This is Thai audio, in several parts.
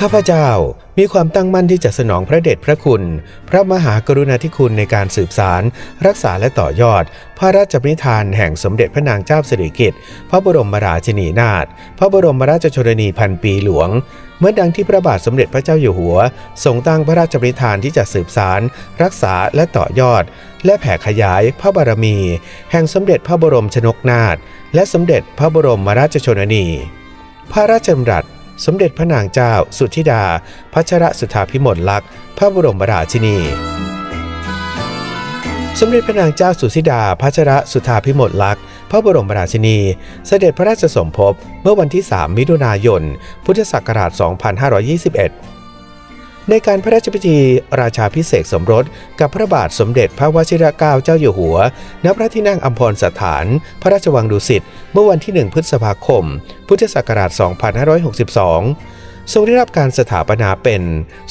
ข้าพเจ้ามีความตั้งมั่นที่จะสนองพระเดชพระคุณ พระมหากรุณาธิคุณในการสืบสาร รักษาและต่อยอด พระราชปณิธานแห่งสมเด็จพระนางเจ้าสิริกิติ์พระบรมราชินีนาถพระบรมราชชนนีพันปีหลวง เมื่อดังที่พระบาทสมเด็จพระเจ้าอยู่หัวทรงตั้งพระราชปณิธานที่จะสืบสาร รักษาและต่อยอด และแผ่ขยายพระบารมี แห่งสมเด็จพระบรมชนกนาถและสมเด็จพระบรมราชชนนี พระราชดำรัส สมเด็จพระนางเจ้า สุธิดา พัชรสุธาพิมลลักษณ์ พระบรมราชินี สมเด็จพระนางเจ้าสุธิดา พัชรสุธาพิมลลักษณ์ พระบรมราชินี เสด็จพระราชสมภพเมื่อวันที่ 3 มิถุนายน พุทธศักราช 2521 ในการพระราชพิธีราชาพิเศษสมรส กับพระบาทสมเด็จพระวชิรเกล้าเจ้าอยู่หัว ณ พระที่นั่งอัมพรสถาน พระราชวังดุสิต เมื่อวันที่ 1 พฤษภาคม พุทธศักราช 2562 ทรงได้รับการสถาปนาเป็น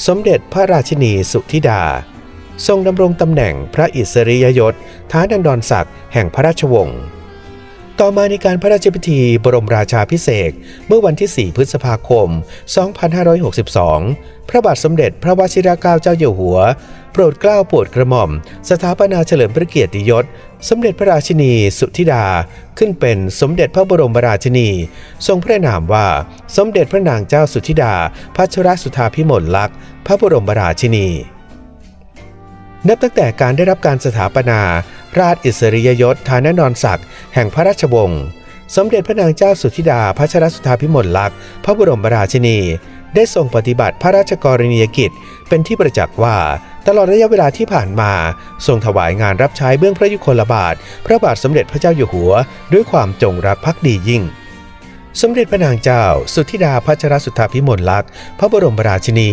สมเด็จพระราชินีสุธิดา ทรงดำรงตำแหน่งพระอิสริยยศท้าดันดรศักดิ์แห่งพระราชวงศ์ ต่อมาในการพระราชพิธีบรมราชาพิเศษเมื่อวันที่ 4 พฤษภาคม 2562 พระบาทสมเด็จพระวชิรเกล้าเจ้าอยู่หัว โปรดเกล้าโปรดกระหม่อม สถาปนาเฉลิมพระเกียรติยศ สมเด็จพระราชินีสุธิดา ขึ้นเป็นสมเด็จพระบรมราชินี ทรงพระนามว่า สมเด็จพระนางเจ้าสุธิดา พัชรสุธาพิมลลักษณ์ พระบรมราชินีนับตั้งแต่การได้รับการสถาปนา ราชอิสริยยศฐานนอนศักดิ์แห่งพระราชวงศ์สมเด็จพระนางเจ้าสุธิดาพัชรสุธาพิมลลักษณ์พระบรมราชินี ได้ทรงปฏิบัติพระราชกรณียกิจ เป็นที่ประจักษ์ว่า ตลอดระยะเวลาที่ผ่านมา ทรงถวายงานรับใช้เบื้องพระยุคลบาท พระบาทสมเด็จพระเจ้าอยู่หัว ด้วยความจงรักภักดียิ่ง สมเด็จพระนางเจ้า สุธิดาพัชรสุธาพิมลลักษณ์พระบรมราชินี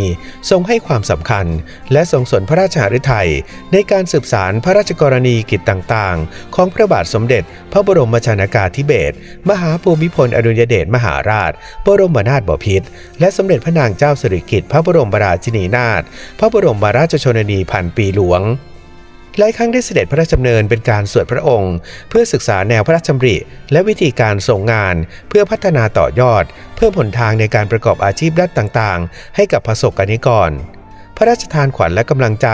ทรงให้ความสำคัญ และทรงสนพระราชหฤทัยในการสืบสารพระราชกรณีกิจต่างๆ ของพระบาทสมเด็จ พระบรมชนากาธิเบศรมหาภูมิพลอดุลยเดชมหาราช บรมนาถบพิตรและสมเด็จพระนางเจ้าสิริกิติ์พระบรมราชินีนาถพระบรมราชชนนีพันปีหลวง หลายครั้งได้เสด็จพระราชดำเนินเป็นการสวดพระองค์ เพื่อศึกษาแนวพระราชดำริ และวิธีการส่งงาน เพื่อพัฒนาต่อยอด เพิ่มผลทางในการประกอบอาชีพด้านต่างๆ ให้กับประสบกรณิกรพระราชทานขวัญและกำลังใจ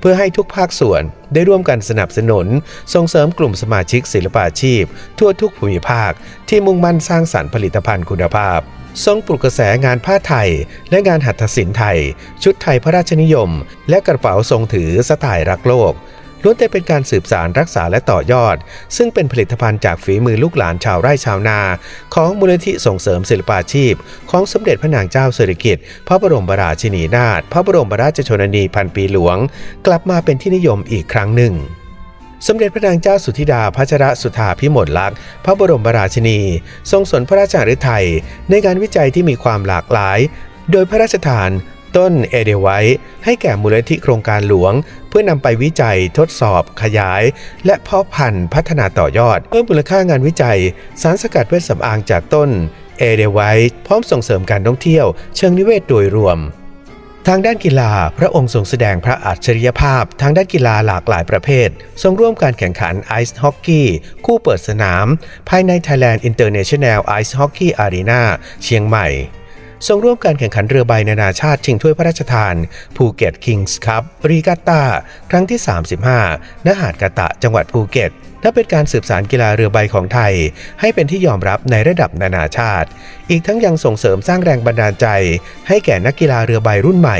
เพื่อให้ทุกภาคส่วนได้ร่วมกันสนับสนุน ส่งเสริมกลุ่มสมาชิกศิลปาชีพ ทั่วทุกภูมิภาค ที่มุ่งมั่นสร้างสรรค์ผลิตภัณฑ์คุณภาพ ทรงปลุกกระแสงานผ้าไทย และงานหัตถศิลป์ไทย ชุดไทยพระราชนิยม และกระเป๋าทรงถือสไตล์รักโลกล้วนแต่เป็นการสืบสารรักษาและต่อยอด ซึ่งเป็นผลิตภัณฑ์จากฝีมือลูกหลานชาวไร่ชาวนา ของมูลนิธิส่งเสริมศิลปาชีพ ของสมเด็จพระนางเจ้าสิริกิติ์พระบรมราชินีนาถพระบรมราชชนนีพันปีหลวง กลับมาเป็นที่นิยมอีกครั้งหนึ่ง สมเด็จพระนางเจ้าสุธิดาพัชรสุธาพิมลลักษณ์พระบรมราชินี ทรงสนพระราชหฤทัยในการวิจัยที่มีความหลากหลาย โดยพระราชทาน ต้นเอเดไว้ให้แก่มูลนิธิโครงการหลวง เพื่อนำไปวิจัยทดสอบ ขยาย และเพาะพันธุ์พัฒนาต่อยอด เพิ่มมูลค่างานวิจัย สารสกัดเวชสำอางจากต้นเอเดไว้พร้อมส่งเสริมการท่องเที่ยว เชิงนิเวศโดยรวม ทางด้านกีฬาพระองค์ทรงแสดงพระอัจฉริยภาพ ทางด้านกีฬาหลากหลายประเภท ทรงร่วมการแข่งขันไอซ์ฮอกกี้คู่เปิดสนาม ภายใน Thailand International Ice Hockey Arena เชียงใหม่ ทรงร่วมการแข่งขันเรือใบนานาชาติชิงถ้วยพระราชทานภูเก็ตคิงส์คัพรีกาตาครั้งที่ 35 ณ หาดกะตะจังหวัดภูเก็ตนับเป็นการสืบสารกีฬาเรือใบของไทย ให้เป็นที่ยอมรับในระดับนานาชาติ อีกทั้งยังส่งเสริมสร้างแรงบันดาลใจ ให้แก่นักกีฬาเรือใบรุ่นใหม่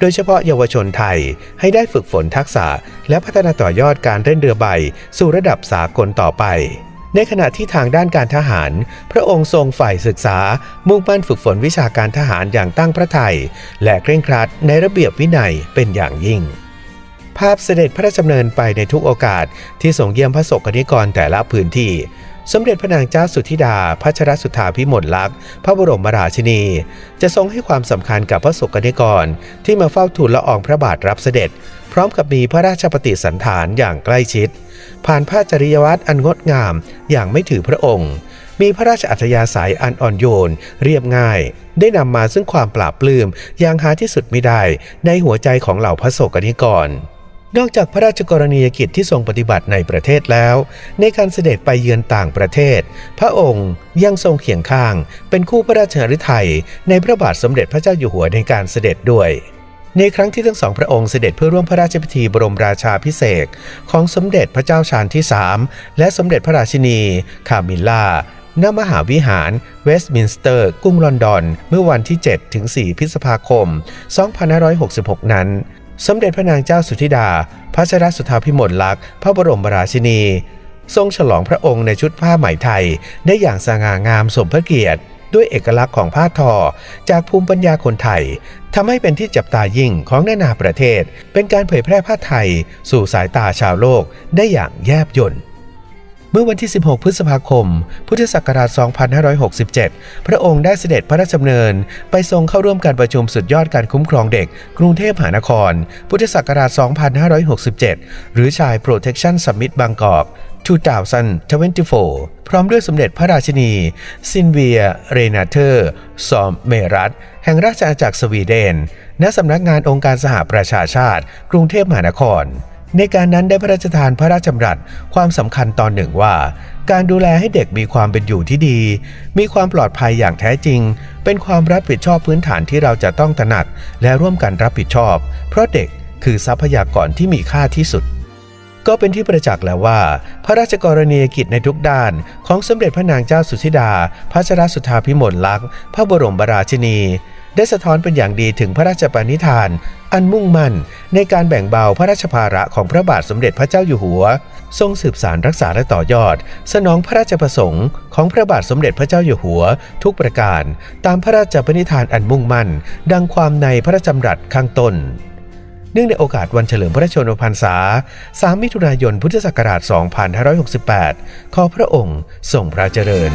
โดยเฉพาะเยาวชนไทยให้ได้ฝึกฝนทักษะ และพัฒนาต่อยอดการเล่นเรือใบ สู่ระดับสากลต่อไป ในขณะที่ทางด้านการทหาร พระองค์ทรงฝ่ายศึกษา มุ่งมั่นฝึกฝนวิชาการทหารอย่างตั้งพระทัยและเคร่งครัดในระเบียบวินัยเป็นอย่างยิ่ง ภาพเสด็จพระราชดำเนินไปในทุกโอกาสที่ส่งเยี่ยมพระสกนิกรแต่ละพื้นที่ สมเด็จพระนางเจ้าสุธิดาพัชรสุธาพิมลลักษณ์พระบรมราชินี จะทรงให้ความสำคัญกับพระสกนิกรที่มาเฝ้าทูลละอองพระบาทรับเสด็จ พร้อมกับมีพระราชปฏิสันถานอย่างใกล้ชิด ผ่านพระจริยวัตรอันงดงามอย่างไม่ถือพระองค์ มีพระราชอัธยาศัยอันอ่อนโยน เรียบง่าย ได้นำมาซึ่งความปราบปลื้มอย่างหาที่สุดไมิได้ในหัวใจของเหล่าพระโสกนิกรนอกจากพระราชกรณียกิจที่ทรงปฏิบัติในประเทศแล้ว ในการเสด็จไปเยือนต่างประเทศ พระองค์ยังทรงเคียงข้าง เป็นคู่พระราชหฤทัยในพระบาทสมเด็จพระเจ้าอยู่หัวในการเสด็จด้วย ในครั้งที่ทั้งสองพระองค์เสด็จเพื่อร่วมพระราชพิธีบรมราชาพิเศษของสมเด็จพระเจ้าชาญที่ 3 และสมเด็จพระราชินี คามิลล่าณมหาวิหารเวสต์มินสเตอร์ กรุงลอนดอน เมื่อวันที่ 7 ถึง 4 พฤษภาคม 2566 นั้น สมเด็จพระนางเจ้าสุธิดา พระชรสุธาพิมลลักษณ์ พระบรมราชินี ทรงฉลองพระองค์ในชุดผ้าไหมไทย ได้อย่างสง่างามสมพระเกียรติ ด้วยเอกลักษณ์ของผ้าทอ จากภูมิปัญญาคนไทยทำให้เป็นที่จับตายิ่งของนานาประเทศ เป็นการเผยแพร่ผ้าไทย สู่สายตาชาวโลกได้อย่างแยบยลเมื่อวันที่ 16 พฤษภาคม พุทธศักราช 2567 พระองค์ได้เสด็จพระราชดำเนิน ไปทรงเข้าร่วมการประชุมสุดยอดการคุ้มครองเด็ก กรุงเทพมหานคร พุทธศักราช 2567 หรือชาย Protection Summit บางกอก 2024 พร้อมด้วยสมเด็จพระราชินี ซินเวีย เรนาเธอร์ ซอมเมรัตแห่งราชอาณาจักรสวีเดน ณ สำนักงานองค์การสหประชาชาติ กรุงเทพมหานคร ในการนั้นได้พระราชทานพระราชดำรัสความสำคัญตอนหนึ่งว่า การดูแลให้เด็กมีความเป็นอยู่ที่ดี มีความปลอดภัยอย่างแท้จริง เป็นความรับผิดชอบพื้นฐานที่เราจะต้องตระหนัก และร่วมกันรับผิดชอบ เพราะเด็กคือทรัพยากรที่มีค่าที่สุด ก็เป็นที่ประจักษ์แล้วว่า พระราชกรณียกิจในทุกด้านของสมเด็จพระนางเจ้าสุธิดา พระชรสุธาพิมลลักษณ์ พระบรมราชินี ได้สะท้อนเป็นอย่างดีถึงพระราชปณิธาน อันมุ่งมั่นในการแบ่งเบาพระราชภาระของพระบาทสมเด็จพระเจ้าอยู่หัว ทรงสืบสารรักษาและต่อยอด สนองพระราชประสงค์ของพระบาทสมเด็จพระเจ้าอยู่หัว ทุกประการ ตามพระราชปณิธานอันมุ่งมั่น ดังความในพระราชดำรัสข้างต้น เนื่องในโอกาสวันเฉลิมพระชนมพรรษา 3 มิถุนายนพุทธศักราช 2568 ขอพระองค์ทรงพระเจริญ